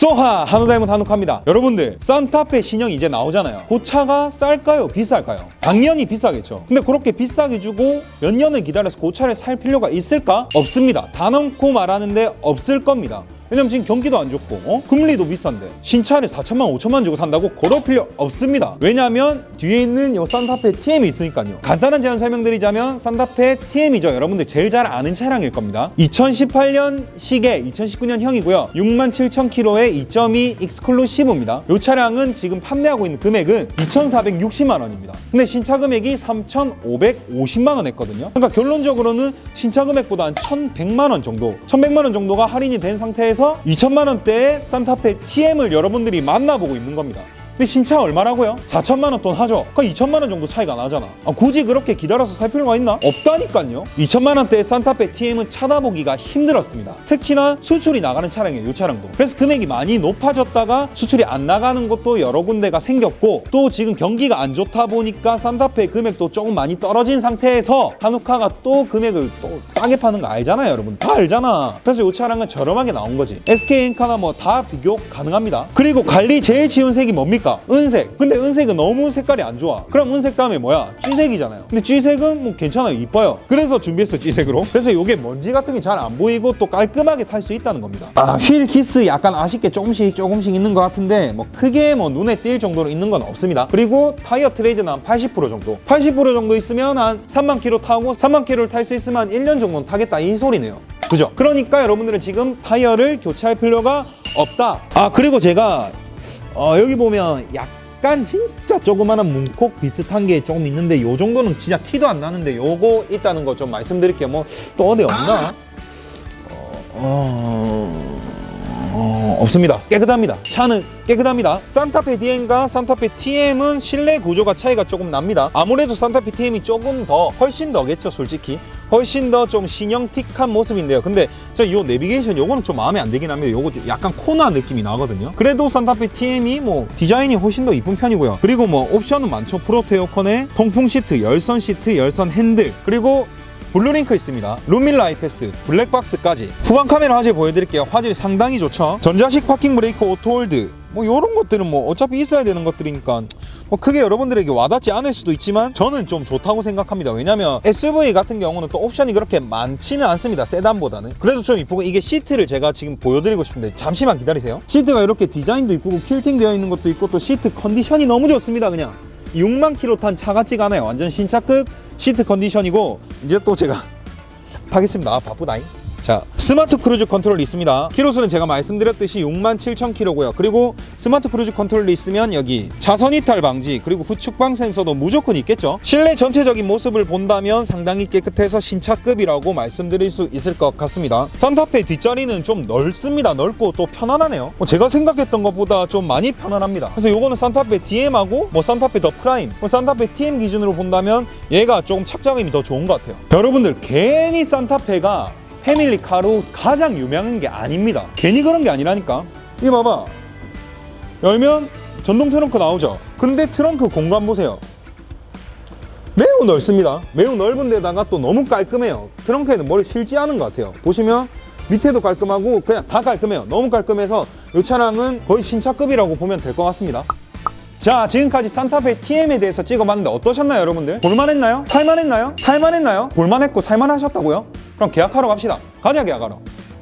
소하 한우다이몬 한우카입니다. 여러분들 산타페 신형 이제 나오잖아요. 그 차가 쌀까요? 비쌀까요? 당연히 비싸겠죠. 근데 그렇게 비싸게 주고 몇 년을 기다려서 그 차를 살 필요가 있을까? 없습니다. 단언코 말하는데 없을 겁니다 왜냐면 지금 경기도 안 좋고 어? 금리도 비싼데. 신차를 4천만 5천만 주고 산다고 그럴 필요 없습니다. 왜냐하면 뒤에 있는 요 산타페 TM이 있으니까요. 간단한 제안 설명드리자면 산타페 TM이죠. 여러분들 제일 잘 아는 차량일 겁니다. 2018년 시계 2019년형이고요. 6만 7천 킬로의 2.2 익스클루시브입니다. 이 차량은 지금 판매하고 있는 금액은 2,460만 원입니다. 근데 신차 금액이 3,550만 원 했거든요. 그러니까 결론적으로는 신차 금액보다 한 1,100만 원 정도 1,100만 원 정도가 할인이 된 상태에서 2천만 원대의 산타페 TM을 여러분들이 만나보고 있는 겁니다 근데 신차 얼마라고요? 4천만 원 돈 하죠. 그 2천만 원 정도 차이가 나잖아. 아, 굳이 그렇게 기다려서 살 필요가 있나? 없다니까요. 2천만 원대의 산타페 TM은 찾아보기가 힘들었습니다. 특히나 수출이 나가는 차량이에요. 이 차량도. 그래서 금액이 많이 높아졌다가 수출이 안 나가는 것도 여러 군데가 생겼고 또 지금 경기가 안 좋다 보니까 산타페 금액도 조금 많이 떨어진 상태에서 한우카가 또 금액을 또 싸게 파는 거 알잖아요, 여러분. 다 알잖아. 그래서 이 차량은 저렴하게 나온 거지. SK 엔카나 뭐다 비교 가능합니다. 그리고 관리 제일 쉬운 색이 뭡니까? 은색. 근데 은색은 너무 색깔이 안 좋아. 그럼 은색 다음에 뭐야? G색이잖아요. 근데 G색은 뭐 괜찮아요. 이뻐요. 그래서 준비했어, G색으로. 그래서 이게 먼지 같은 게 잘 안 보이고 또 깔끔하게 탈 수 있다는 겁니다. 아, 휠 키스 약간 아쉽게 조금씩 조금씩 있는 것 같은데 뭐 크게 뭐 눈에 띌 정도로 있는 건 없습니다. 그리고 타이어 트레이드는 한 80% 정도. 80% 정도 있으면 한 3만 킬로 타고 3만 킬로를 탈 수 있으면 한 1년 정도는 타겠다 이 소리네요. 그죠? 그러니까 여러분들은 지금 타이어를 교체할 필요가 없다. 아, 그리고 제가 어, 여기 보면 약간 진짜 조그마한 문콕 비슷한 게 조금 있는데 요 정도는 진짜 티도 안 나는데 요거 있다는 거 좀 말씀드릴게요. 뭐 또 어디 없나? 어, 어, 없습니다. 깨끗합니다. 차는 깨끗합니다. 산타페 DM과 산타페 TM은 실내 구조가 차이가 조금 납니다. 아무래도 산타페 TM이 조금 더 훨씬 더겠죠, 솔직히. 훨씬 더 좀 신형틱한 모습인데요. 근데 저요 내비게이션 요거는 좀 마음에 안 들긴 합니다. 요거 좀 약간 코나 느낌이 나거든요. 그래도 산타페 TM이 뭐 디자인이 훨씬 더 이쁜 편이고요. 그리고 뭐 옵션은 많죠. 프로토 에어컨에 통풍 시트, 열선 시트, 열선 핸들, 그리고 블루링크 있습니다. 루밀라 아이패스, 블랙박스까지. 후방 카메라 화질 보여드릴게요. 화질이 상당히 좋죠. 전자식 파킹 브레이크 오토홀드. 뭐 이런 것들은 뭐 어차피 있어야 되는 것들이니까 뭐 크게 여러분들에게 와닿지 않을 수도 있지만 저는 좀 좋다고 생각합니다. 왜냐면 SUV 같은 경우는 또 옵션이 그렇게 많지는 않습니다. 세단보다는. 그래도 좀 이쁘고 이게 시트를 제가 지금 보여드리고 싶은데 잠시만 기다리세요. 시트가 이렇게 디자인도 이쁘고 킬팅 되어 있는 것도 있고 또 시트 컨디션이 너무 좋습니다. 그냥 6만 킬로 탄 차 같지가 않아요. 완전 신차급 시트 컨디션이고 이제 또 제가 타겠습니다. 아, 바쁘다잉. 자, 스마트 크루즈 컨트롤이 있습니다. 키로수는 제가 말씀드렸듯이 6만 7천 킬로고요. 그리고 스마트 크루즈 컨트롤이 있으면 여기 차선 이탈 방지 그리고 후측방 센서도 무조건 있겠죠. 실내 전체적인 모습을 본다면 상당히 깨끗해서 신차급이라고 말씀드릴 수 있을 것 같습니다. 산타페 뒷자리는 좀 넓습니다. 넓고 또 편안하네요. 뭐 제가 생각했던 것보다 좀 많이 편안합니다. 그래서 요거는 산타페 DM하고 뭐 산타페 더 프라임, 뭐 산타페 TM 기준으로 본다면 얘가 조금 착장감이 더 좋은 것 같아요. 여러분들 괜히 산타페가 패밀리카로 가장 유명한 게 아닙니다. 괜히 그런 게 아니라니까. 이거 봐봐. 열면 전동 트렁크 나오죠. 근데 트렁크 공간 보세요. 매우 넓습니다. 매우 넓은 데다가 또 너무 깔끔해요. 트렁크에는 뭘 실지 않은 것 같아요. 보시면 밑에도 깔끔하고 그냥 다 깔끔해요. 너무 깔끔해서 이 차량은 거의 신차급이라고 보면 될 것 같습니다. 자 지금까지 산타페 TM에 대해서 찍어봤는데 어떠셨나요 여러분들? 볼만했나요? 살만했나요? 살만했나요? 볼만했고 살만하셨다고요? 그럼 계약하러 갑시다. 가자 계약하러